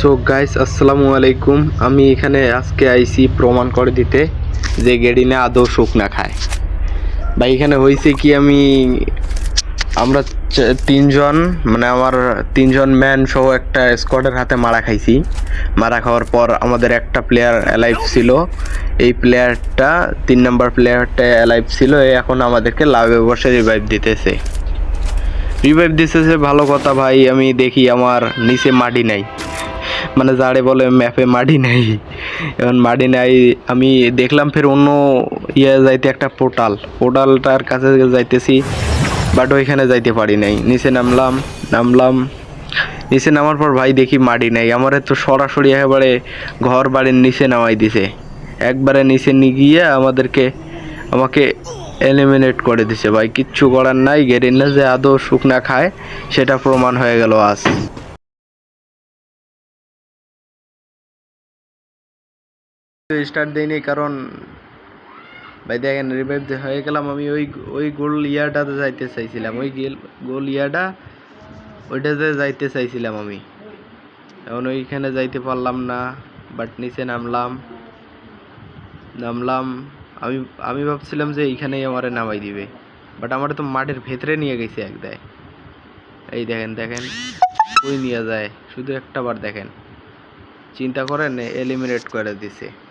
So guys আসসালামু আলাইকুম। আমি এখানে আজকে আইছি প্রমাণ করে দিতে যে গেডিনে আদৌ সুখ না খায়। ভাই, এখানে হয়েছে কি আমি, আমরা তিনজন মানে আমার তিনজন ম্যান সহ একটা স্কোয়াডের হাতে মারা খাইছি। মারা খাওয়ার পর আমাদের একটা প্লেয়ার অ্যালাইভ ছিল। এই প্লেয়ারটা তিন নম্বর প্লেয়ারটা অ্যালাইভ ছিল। এখন আমাদেরকে লাভে বসে রিভাইভ দিতেছে। রিভাইভ দিতেছে, ভালো কথা ভাই, আমি দেখি আমার নিচে মাটি নাই। মানে যারে বলে ম্যাপে মাটি নাই। এখন মাটি নাই, আমি দেখলাম ফের অন্য ইয়ে যাইতে একটা পোর্টাল। পোর্টালটার কাছে যাইতেছি বাট ওইখানে যাইতে পারি নাই। নিচে নামলাম নামলাম। নিচে নামার পর ভাই দেখি মাটি নাই। আমার তো সরাসরি একেবারে ঘর বাড়ির নিচে নামাই দিছে। একবারে নিচে নিয়ে গিয়ে আমাদেরকে, আমাকে এলিমিনেট করে দিছে। ভাই কিচ্ছু করার নাই গেরিনা যে আদৌ শুকনা খায়, সেটা প্রমাণ হয়ে গেল আজ। স্টার্ট দেয়নি কারণ ভাই দেখেন রিভাইভ হয়ে গেলাম, আমি ওই ওই গোল ইয়াটাতে যাইতে চাইছিলাম। ওই গেল- ইয়াটা ওইটাতে যাইতে চাইছিলাম আমি। এখন ওইখানে যাইতে পারলাম না বাট নিচে নামলাম। নামলাম, আমি আমি ভাবছিলাম যে এইখানেই আমারে নামাই দিবে। বাট আমার তো মাঠের ভেতরে নিয়ে গেছে এক দেয়। এই দেখেন দেখেন, ওই নিয়ে যায়। শুধু একটা বার দেখেন। চিন্তা করেন এলিমিনেট করে দিছে।